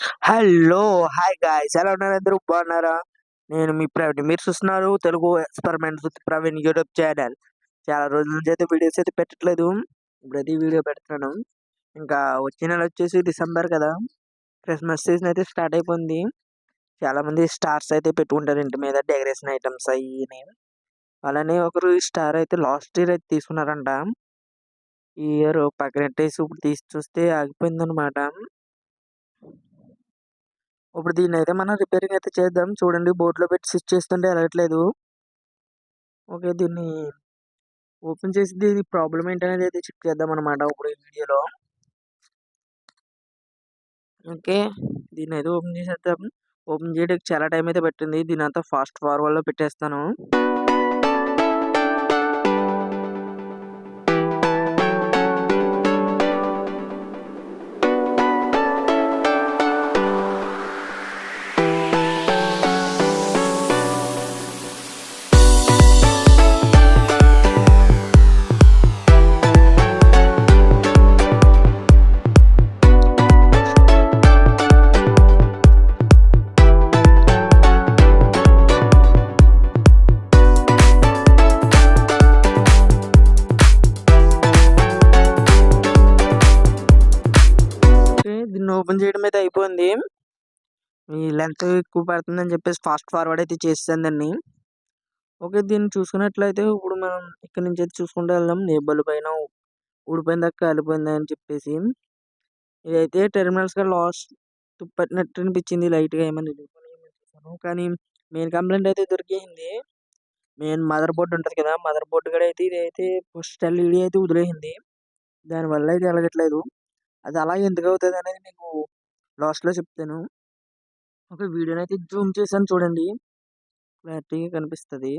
Hello hi guys ఎలా ఉన్నారు అందరూ? బాగున్నారా? నేను మీ ప్రవీణ్. మీరు చూస్తున్నారు Telugu experiment with Praveen YouTube channel చాలా రోజుల నుంచి అయితే వీడియోస్ అయితే పెట్టట్లేదు. ఇప్పుడు అది వీడియో పెడుతున్నాను. ఇంకా వచ్చే నెల వచ్చేసి డిసెంబర్ కదా. క్రిస్మస్ సీజన్ అయితే స్టార్ట్ అయిపోయింది. చాలా మంది స్టార్స్ అయితే పెట్టుకుంటారు ఇంటి మీద. డెకరేషన్ ఐటమ్స్ అయ్యి అలానే ఒకరు స్టార్ అయితే లాస్ట్ ఇయర్ అయితే తీసుకున్నారంట. ఈ ఇయర్ పక్కనెట్టేసి ఇప్పుడు తీసి చూస్తే ఆగిపోయింది అనమాట ఇప్పుడు దీన్ని అయితే మనం రిపేరింగ్ అయితే చేద్దాం. చూడండి బోర్డులో పెట్టి స్విచ్ చేస్తుంటే వెళ్ళట్లేదు ఓకే దీన్ని ఓపెన్ చేసి దీని ప్రాబ్లం ఏంటనేది అయితే చెక్ చేద్దాం అనమాట ఇప్పుడు ఈ వీడియోలో. ఓకే దీన్ని అయితే ఓపెన్ చేసేద్దాం. ఓపెన్ చేయడానికి చాలా టైం అయితే పెట్టింది. దీని అంతా ఫాస్ట్ ఫార్వర్డ్లో పెట్టేస్తాను. ఓపెన్ చేయడం అయితే అయిపోయింది. ఈ లెంత్ ఎక్కువ పడుతుందని చెప్పేసి ఫాస్ట్ ఫార్వర్డ్ అయితే చేసాను దాన్ని. ఓకే దీన్ని చూసుకున్నట్లయితే ఇప్పుడు మనం ఇక్కడ నుంచి అయితే చూసుకుంటూ వెళ్దాం. నేబల్ పైన ఊడిపోయిన దాకా కాలిపోయింది అని చెప్పేసి. ఇదైతే టెర్మినల్స్గా లాస్ట్ పట్టినట్టు అనిపించింది. లైట్గా ఏమైనా ఏమని చూసాను కానీ మెయిన్ కంప్లైంట్ అయితే దొరికింది మెయిన్ మదర్ బోర్డు ఉంటుంది కదా మదర్ బోర్డు కూడా అయితే ఇదైతే ఫస్ట్ ఎల్ఈడి అయితే వదిలేసింది. దానివల్ల అయితే ఎలగట్లేదు. అది అలా ఎందుకు అవుతుంది అనేది మీకు లాస్ట్లో చెప్తాను. ఒక వీడియోని అయితే జూమ్ చేశాను చూడండి. క్లారిటీగా కనిపిస్తుంది.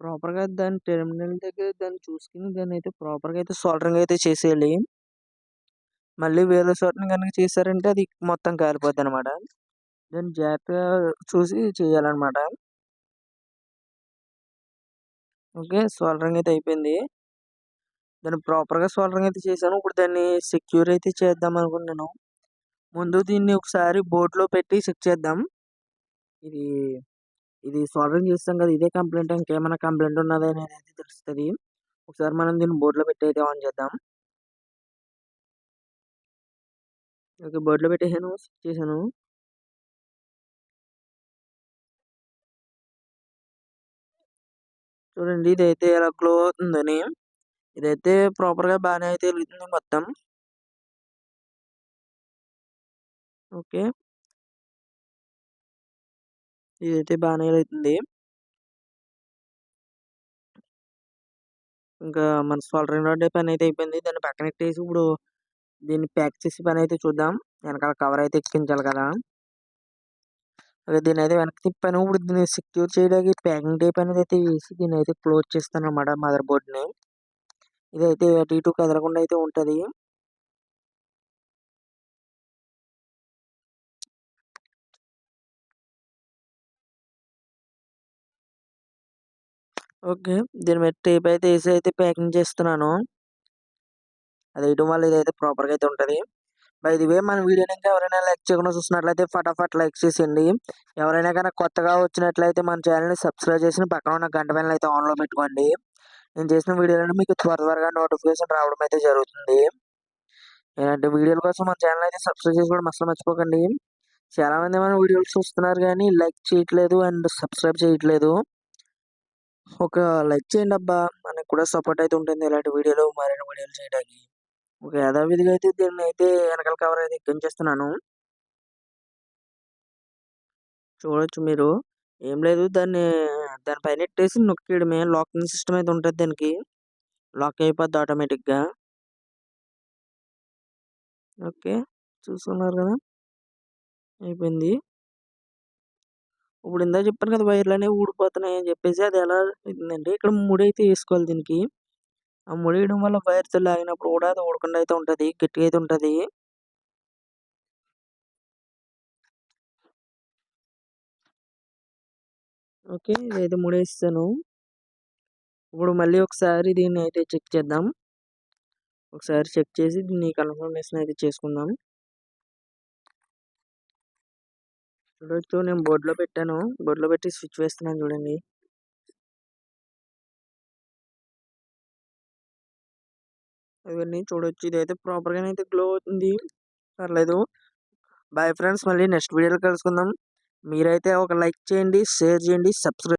ప్రాపర్గా దాని టెర్మినల్ దగ్గర దాన్ని చూసుకుని దాన్ని అయితే ప్రాపర్గా అయితే సోల్డరింగ్ అయితే చేసేయాలి. మళ్ళీ వేరే చోటని కనుక చేశారంటే అది మొత్తం కాలిపోద్ది అనమాట దాన్ని జాగ్రత్తగా చూసి చేయాలన్నమాట. ఓకే సోల్డరింగ్ అయితే అయిపోయింది. దాన్ని ప్రాపర్గా సోల్డరింగ్ అయితే చేశాను. ఇప్పుడు దాన్ని సెక్యూర్ అయితే చేద్దాం అనుకున్నాను. ముందు దీన్ని ఒకసారి బోర్డులో పెట్టి చెక్ చేద్దాం. ఇది ఇది సోల్డరింగ్ చేస్తాం కదా ఇదే కంప్లైంట్ ఇంకేమైనా కంప్లైంట్ ఉన్నది అనేది అయితే తెలుస్తుంది. ఒకసారి మనం దీన్ని బోర్డులో పెట్టి అయితే ఆన్ చేద్దాం. ఓకే బోర్డులో పెట్టేసాను చేశాను. చూడండి ఇదైతే ఎలా గ్లో అవుతుందని. ఇదైతే ప్రాపర్గా బాగానే అయితే వెలుగుతుంది మొత్తం. ఓకే. ఇదైతే బాగానే వెలుగుతుంది ఇంకా మన సోల్డరింగ్ రాడ్ పని అయితే అయిపోయింది. దాన్ని పక్కన పెట్టేసి ఇప్పుడు దీన్ని ప్యాక్ చేసి పని అయితే చూద్దాం. వెనకాల కవర్ అయితే ఎక్కించాలి కదా! అదే దీని అయితే వెనక్కి తిప్పాను. ఇప్పుడు దీన్ని సెక్యూర్ చేయడానికి ప్యాకింగ్ టైప్ అనేది అయితే వేసి దీన్ని అయితే క్లోజ్ చేస్తాను అనమాట మదర్ బోర్డ్ని. ఇదైతే అటు ఇటు కదలకుండా అయితే ఉంటుంది. ఓకే. దీని మీద టేప్ అయితే వేసి అయితే ప్యాకింగ్ చేస్తున్నాను. అది వేయడం వల్ల ఇదైతే ప్రాపర్గా అయితే ఉంటుంది. బై ది వే మన వీడియోని ఇంకా ఎవరైనా లైక్ చేయకుండా చూసినట్లయితే ఫటాఫట్ లైక్ చేసేయండి. ఎవరైనా కానీ కొత్తగా వచ్చినట్లయితే మన ఛానల్ని సబ్స్క్రైబ్ చేసి పక్కన ఉన్న గంట పైన అయితే ఆన్లో పెట్టుకోండి. నేను చేసిన వీడియోలను మీకు త్వర త్వరగా నోటిఫికేషన్ రావడం అయితే జరుగుతుంది. ఇలాంటి వీడియోల కోసం మన ఛానల్ అయితే సబ్స్క్రైబ్ చేసి కూడా అసలు మర్చిపోకండి చాలామంది ఏమైనా మన వీడియోలు చూస్తున్నారు కానీ లైక్ చేయట్లేదు అండ్ సబ్స్క్రైబ్ చేయట్లేదు. ఒక లైక్ చేయండి అబ్బా. మనకు కూడా సపోర్ట్ అయితే ఉంటుంది ఇలాంటి వీడియోలు మరిన్ని వీడియోలు చేయడానికి. ఒక యథావిధిగా అయితే దీన్ని అయితే వెనకాల కవర్ అయితే ఎక్కించేస్తున్నాను చూడొచ్చు మీరు. ఏం లేదు దాన్ని దానిపైన ఎట్టేసి నొక్కేయడమే. లాకింగ్ సిస్టమ్ అయితే ఉంటుంది దానికి. లాక్ అయిపోద్ది ఆటోమేటిక్గా. ఓకే. చూస్తున్నారు కదా. అయిపోయింది. ఇప్పుడు ఇందా చెప్పాను కదా వైర్లు అనేవి ఊడిపోతున్నాయి అని చెప్పేసి అది ఎలా అవుతుందంటే ఇక్కడ ముడి అయితే వేసుకోవాలి దీనికి. ఆ ముడి వేయడం వల్ల వైర్తో లాగినప్పుడు కూడా అది ఊడకుండా అయితే ఉంటుంది. గట్టిగా అయితే ఉంటుంది. ఓకే. ఇదైతే ముడేస్తాను. ఇప్పుడు మళ్ళీ ఒకసారి దీన్ని అయితే చెక్ చేద్దాం. ఒకసారి చెక్ చేసి దీన్ని కన్ఫర్మేషన్ అయితే చేసుకుందాం. చూడొచ్చు నేను బోర్డులో పెట్టాను. బోర్డులో పెట్టి స్విచ్ వేస్తున్నాను చూడండి. ఇవన్నీ చూడొచ్చు. ఇదైతే ప్రాపర్గానే అయితే గ్లో అవుతుంది. పర్లేదు. Bye friends. మళ్ళీ నెక్స్ట్ వీడియోలో కలుసుకుందాం. మీరైతే ఒక లైక్ చేయండి షేర్ చేయండి సబ్స్క్రైబ్